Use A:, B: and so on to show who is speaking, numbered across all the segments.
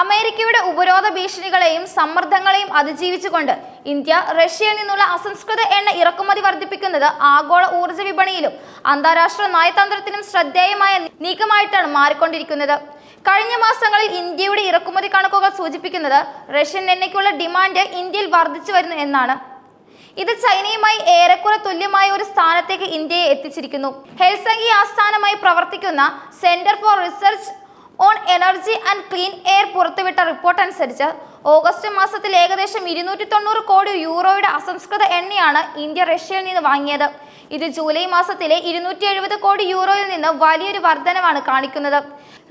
A: അമേരിക്കയുടെ ഉപരോധ ഭീഷണികളെയും സമ്മർദ്ദങ്ങളെയും അതിജീവിച്ചുകൊണ്ട് ഇന്ത്യ റഷ്യയിൽ നിന്നുള്ള അസംസ്കൃത എണ്ണ ഇറക്കുമതി വർദ്ധിപ്പിക്കുന്നത് ആഗോള ഊർജ വിപണിയിലും അന്താരാഷ്ട്ര നയതന്ത്രത്തിനും ശ്രദ്ധേയമായ നീക്കമായിട്ടാണ് മാറിക്കൊണ്ടിരിക്കുന്നത്. കഴിഞ്ഞ മാസങ്ങളിൽ ഇന്ത്യയുടെ ഇറക്കുമതി കണക്കുകൾ സൂചിപ്പിക്കുന്നത് റഷ്യൻ എണ്ണയ്ക്കുള്ള ഡിമാൻഡ് ഇന്ത്യയിൽ വർദ്ധിച്ചു വരുന്നു എന്നാണ്. ഇത് ചൈനയുമായി ഏറെക്കുറെ തുല്യമായ ഒരു സ്ഥാനത്തേക്ക് ഇന്ത്യയെ എത്തിച്ചിരിക്കുന്നു. ഹെൽസംഗി ആസ്ഥാനമായി പ്രവർത്തിക്കുന്ന centre for research on energy and clean air പുറത്തുവിട്ട റിപ്പോർട്ട് അനുസരിച്ച് ഓഗസ്റ്റ് മാസത്തിൽ ഏകദേശം ഇരുന്നൂറ്റി തൊണ്ണൂറ് കോടി യൂറോയുടെ അസംസ്കൃത എണ്ണയാണ് ഇന്ത്യ റഷ്യയിൽ നിന്ന് വാങ്ങിയത്. ഇത് ജൂലൈ മാസത്തിലെ ഇരുന്നൂറ്റി എഴുപത് കോടി യൂറോയിൽ നിന്ന് വലിയൊരു വർധനമാണ് കാണിക്കുന്നത്.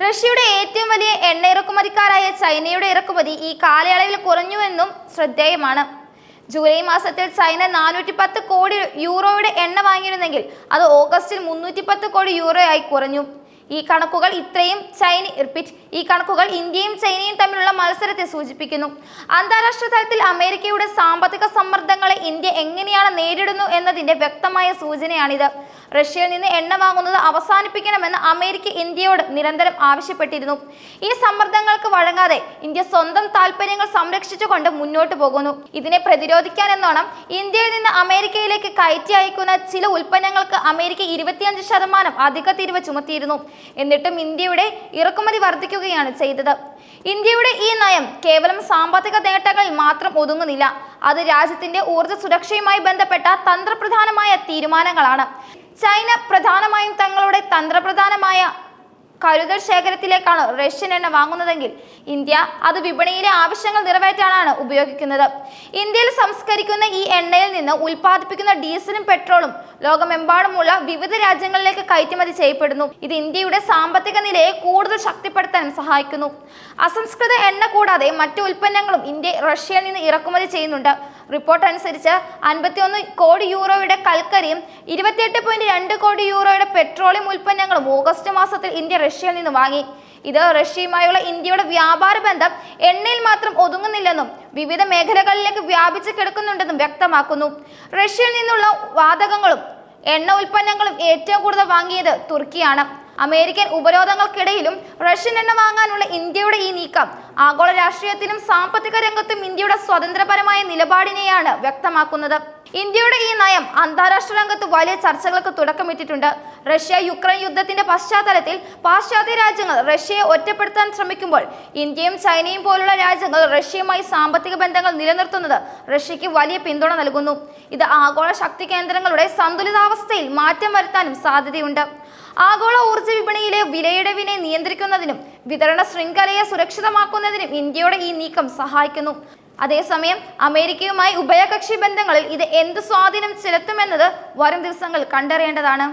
A: റഷ്യയുടെ ഏറ്റവും വലിയ എണ്ണ ഇറക്കുമതിക്കാരായ ചൈനയുടെ ഇറക്കുമതി ഈ കാലയളവിൽ കുറഞ്ഞുവെന്നും ശ്രദ്ധേയമാണ്. ജൂലൈ മാസത്തിൽ ചൈന നാനൂറ്റി പത്ത് കോടി യൂറോയുടെ എണ്ണ വാങ്ങിയിരുന്നെങ്കിൽ അത് ഓഗസ്റ്റിൽ മുന്നൂറ്റി പത്ത് കോടി യൂറോയായി കുറഞ്ഞു. ഈ കണക്കുകൾ ഇത്രയും ചൈന റിപ്പീറ്റ് ഈ കണക്കുകൾ ഇന്ത്യയും ചൈനയും തമ്മിലുള്ള മത്സരത്തെ സൂചിപ്പിക്കുന്നു. അന്താരാഷ്ട്ര തലത്തിൽ അമേരിക്കയുടെ സാമ്പത്തിക സമ്മർദ്ദങ്ങളെ ഇന്ത്യ എങ്ങനെയാണ് നേരിടുന്നു എന്നതിന്റെ വ്യക്തമായ സൂചനയാണിത്. റഷ്യയിൽ നിന്ന് എണ്ണ വാങ്ങുന്നത് അവസാനിപ്പിക്കണമെന്ന് അമേരിക്ക ഇന്ത്യയോട് നിരന്തരം ആവശ്യപ്പെട്ടിരുന്നു. ഈ സമ്മർദ്ദങ്ങൾക്ക് വഴങ്ങാതെ ഇന്ത്യ സ്വന്തം താല്പര്യങ്ങൾ സംരക്ഷിച്ചുകൊണ്ട് മുന്നോട്ട് പോകുന്നു. ഇതിനെ പ്രതിരോധിക്കാൻ എന്നോണം ഇന്ത്യയിൽ നിന്ന് അമേരിക്കയിലേക്ക് കയറ്റി അയക്കുന്ന ചില ഉൽപ്പന്നങ്ങൾക്ക് അമേരിക്ക ഇരുപത്തിയഞ്ച് ശതമാനം അധിക തീരുവ ചുമത്തിയിരുന്നു. എന്നിട്ടും ഇന്ത്യയുടെ ഇറക്കുമതി വർദ്ധിക്കുകയാണ് ചെയ്തത്. ഇന്ത്യയുടെ ഈ നയം കേവലം സാമ്പത്തിക നേട്ടങ്ങളിൽ മാത്രം ഒതുങ്ങുന്നില്ല. അത് രാജ്യത്തിന്റെ ഊർജ സുരക്ഷയുമായി ബന്ധപ്പെട്ട തന്ത്രപ്രധാനമായ തീരുമാനങ്ങളാണ്. ചൈന പ്രധാനമായും തങ്ങളുടെ തന്ത്രപ്രധാനമായ കരുതൽ ശേഖരത്തിലേക്കാണ് റഷ്യൻ എണ്ണ വാങ്ങുന്നതെങ്കിൽ ഇന്ത്യ അത് വിപണിയിലെ ആവശ്യങ്ങൾ നിറവേറ്റാനാണ് ഉപയോഗിക്കുന്നത്. ഇന്ത്യയിൽ സംസ്കരിക്കുന്ന ഈ എണ്ണയിൽ നിന്ന് ഉൽപ്പാദിപ്പിക്കുന്ന ഡീസലും പെട്രോളും ലോകമെമ്പാടുമുള്ള വിവിധ രാജ്യങ്ങളിലേക്ക് കയറ്റുമതി ചെയ്യപ്പെടുന്നു. ഇത് ഇന്ത്യയുടെ സാമ്പത്തിക നിലയെ കൂടുതൽ ശക്തിപ്പെടുത്താനും സഹായിക്കുന്നു. അസംസ്കൃത എണ്ണ കൂടാതെ മറ്റു ഉൽപ്പന്നങ്ങളും ഇന്ത്യ റഷ്യയിൽ നിന്ന് ഇറക്കുമതി ചെയ്യുന്നുണ്ട്. റിപ്പോർട്ട് അനുസരിച്ച് അൻപത്തിയൊന്ന് കോടി യൂറോയുടെ കൽക്കരിയും ഇരുപത്തിയെട്ട് പോയിന്റ് രണ്ട് കോടി യൂറോയുടെ പെട്രോളിയം ഉൽപ്പന്നങ്ങളും ഓഗസ്റ്റ് മാസത്തിൽ ഇന്ത്യ റഷ്യയിൽ നിന്ന് വാങ്ങി. ഇത് റഷ്യയുമായുള്ള ഇന്ത്യയുടെ വ്യാപാര ബന്ധം എണ്ണയിൽ മാത്രം ഒതുങ്ങുന്നില്ലെന്നും വിവിധ മേഖലകളിലേക്ക് വ്യാപിച്ചു കിടക്കുന്നുണ്ടെന്നും വ്യക്തമാക്കുന്നു. റഷ്യയിൽ നിന്നുള്ള വാതകങ്ങളും എണ്ണ ഉൽപ്പന്നങ്ങളും ഏറ്റവും കൂടുതൽ വാങ്ങിയത് തുർക്കിയാണ്. അമേരിക്കൻ ഉപരോധങ്ങൾക്കിടയിലും റഷ്യൻ എണ്ണ വാങ്ങാനുള്ള ഇന്ത്യയുടെ ഈ നീക്കം ആഗോള രാഷ്ട്രീയത്തിലും സാമ്പത്തിക രംഗത്തും ഇന്ത്യയുടെ സ്വതന്ത്രപരമായ നിലപാടിനെയാണ് വ്യക്തമാക്കുന്നത്. ഇന്ത്യയുടെ ഈ നയം അന്താരാഷ്ട്ര രംഗത്ത് വലിയ ചർച്ചകൾക്ക് തുടക്കമിട്ടിട്ടുണ്ട്. റഷ്യ യുക്രൈൻ യുദ്ധത്തിന്റെ പശ്ചാത്തലത്തിൽ പാശ്ചാത്യ രാജ്യങ്ങൾ റഷ്യയെ ഒറ്റപ്പെടുത്താൻ ശ്രമിക്കുമ്പോൾ ഇന്ത്യയും ചൈനയും പോലുള്ള രാജ്യങ്ങൾ റഷ്യയുമായി സാമ്പത്തിക ബന്ധങ്ങൾ നിലനിർത്തുന്നത് റഷ്യയ്ക്ക് വലിയ പിന്തുണ നൽകുന്നു. ഇത് ആഗോള ശക്തി കേന്ദ്രങ്ങളുടെ സന്തുലിതാവസ്ഥയിൽ മാറ്റം വരുത്താനും സാധ്യതയുണ്ട്. ആഗോള ഊർജ വിപണിയിലെ വിലയിടവിനെ നിയന്ത്രിക്കുന്നതിനും വിതരണ ശൃംഖലയെ സുരക്ഷിതമാക്കുന്നതിനും ഇന്ത്യയുടെ ഈ നീക്കം സഹായിക്കുന്നു. അതേസമയം അമേരിക്കയുമായി ഉഭയകക്ഷി ബന്ധങ്ങളിൽ ഇത് എന്ത് സ്വാധീനം ചെലുത്തുമെന്നത് വരും ദിവസങ്ങൾ കണ്ടറിയേണ്ടതാണ്.